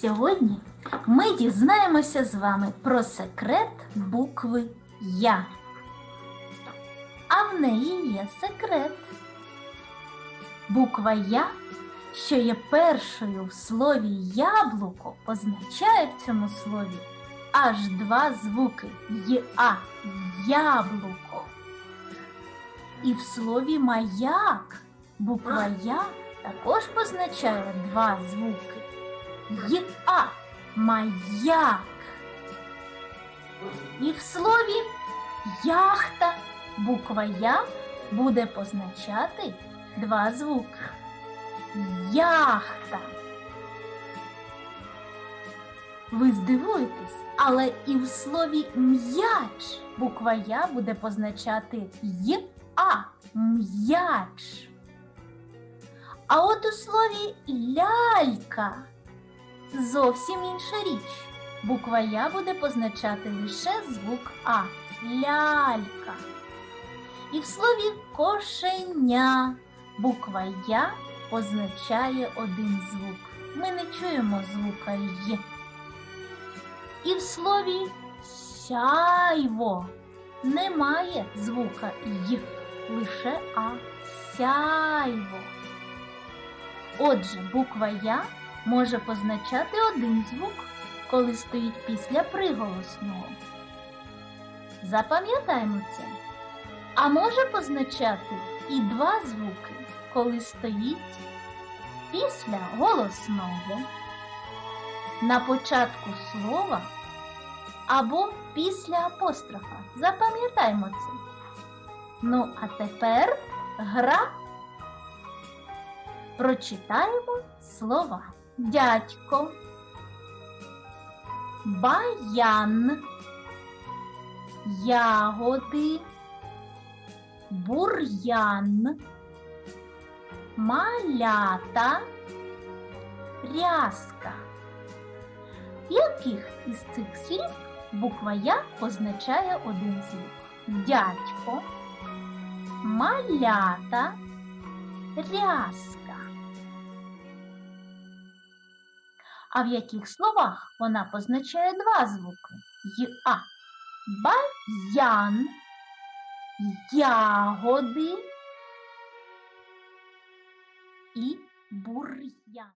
Сьогодні ми дізнаємося з вами про секрет букви Я. А в неї є секрет. Буква Я, що є першою в слові яблуко, позначає в цьому слові аж два звуки ЄА яблуко. І в слові маяк буква Я також позначає два звуки. ЄА маяк. І в слові яхта буква Я буде позначати два звуки. Яхта. Ви здивуєтесь, але і в слові м'яч буква Я буде позначати й-а м'яч. А от у слові лялька зовсім інша річ. Буква Я буде позначати лише звук А лялька. І в слові кошеня буква Я позначає один звук. Ми не чуємо звука Й. І в слові сяйво немає звука Й, лише А сяйво. Отже, буква Я може позначати один звук, коли стоїть після приголосного. Запам'ятаємо це. А може позначати і два звуки, коли стоїть після голосного, на початку слова або після апострофа. Запам'ятаємо це. Ну, а тепер гра. Прочитаємо слова. Дядько, баян, ягоди, бур'ян, малята, рязка. Яких із цих слів буква Я позначає один звук? Дядько, малята, рязка. А в яких словах вона позначає два звуки? Й-а. Баян, ягоди і бур'ян.